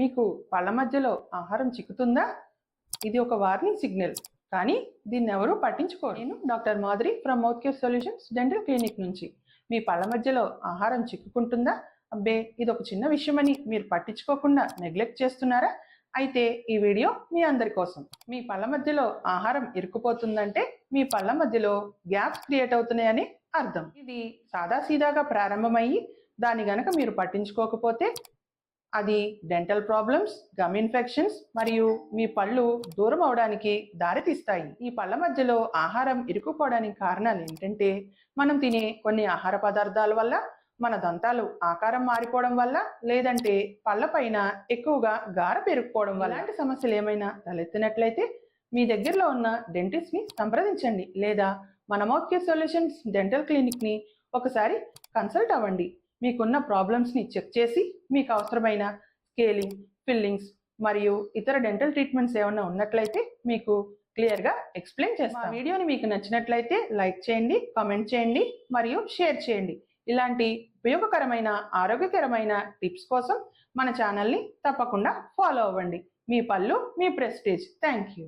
మీకు పళ్ళ మధ్యలో ఆహారం చిక్కుతుందా? ఇది ఒక వార్నింగ్ సిగ్నల్. కానీ దీన్ని ఎవరూ పట్టించుకోరు. నేను doctor Madhuri from mouth care solutions dental clinic నుంచి. మీ పళ్ళ మధ్యలో ఆహారం చిక్కుకుంటుందా? అబ్బే ఇది ఒక చిన్న విషయమని మీరు పట్టించుకోకుండా నెగ్లెక్ట్ చేస్తున్నారా? అయితే ఈ వీడియో మీ అందరి కోసం. మీ పళ్ళ మధ్యలో ఆహారం ఇరుక్కుపోతుందంటే మీ పళ్ళ మధ్యలో గ్యాప్స్ క్రియేట్ అవుతున్నాయని అర్థం. ఇది సాదాసీదాగా ప్రారంభమయ్యి దాని గనక మీరు పట్టించుకోకపోతే అది డెంటల్ ప్రాబ్లమ్స్ గమ్ ఇన్ఫెక్షన్స్ మరియు మీ పళ్ళు దూరం అవడానికి దారితీస్తాయి. ఈ పళ్ళ మధ్యలో ఆహారం ఇరుక్కుపోవడానికి కారణాలు ఏంటంటే మనం తినే కొన్ని ఆహార పదార్థాల వల్ల మన దంతాలు ఆకారం మారిపోవడం వల్ల లేదంటే పళ్ళ పైన ఎక్కువగా గార పెరుక్కోవడం వల్ల. ఇలాంటి సమస్యలు ఏమైనా తలెత్తినట్లయితే మీ దగ్గరలో ఉన్న డెంటిస్ట్ని సంప్రదించండి. లేదా మన సొల్యూషన్స్ డెంటల్ క్లినిక్ని ఒకసారి కన్సల్ట్ అవ్వండి. మీకున్న ప్రాబ్లమ్స్ని చెక్ చేసి మీకు అవసరమైన స్కేలింగ్ ఫిల్లింగ్స్ మరియు ఇతర డెంటల్ ట్రీట్మెంట్స్ ఏమైనా ఉన్నట్లయితే మీకు క్లియర్గా ఎక్స్ప్లెయిన్ చేస్తాం. మా వీడియోని మీకు నచ్చినట్లయితే లైక్ చేయండి కామెంట్ చేయండి మరియు షేర్ చేయండి. ఇలాంటి ఉపయోగకరమైన ఆరోగ్యకరమైన టిప్స్ కోసం మన ఛానల్ని తప్పకుండా ఫాలో అవ్వండి. మీ పళ్ళు మీ ప్రెస్టేజ్ థ్యాంక్ యూ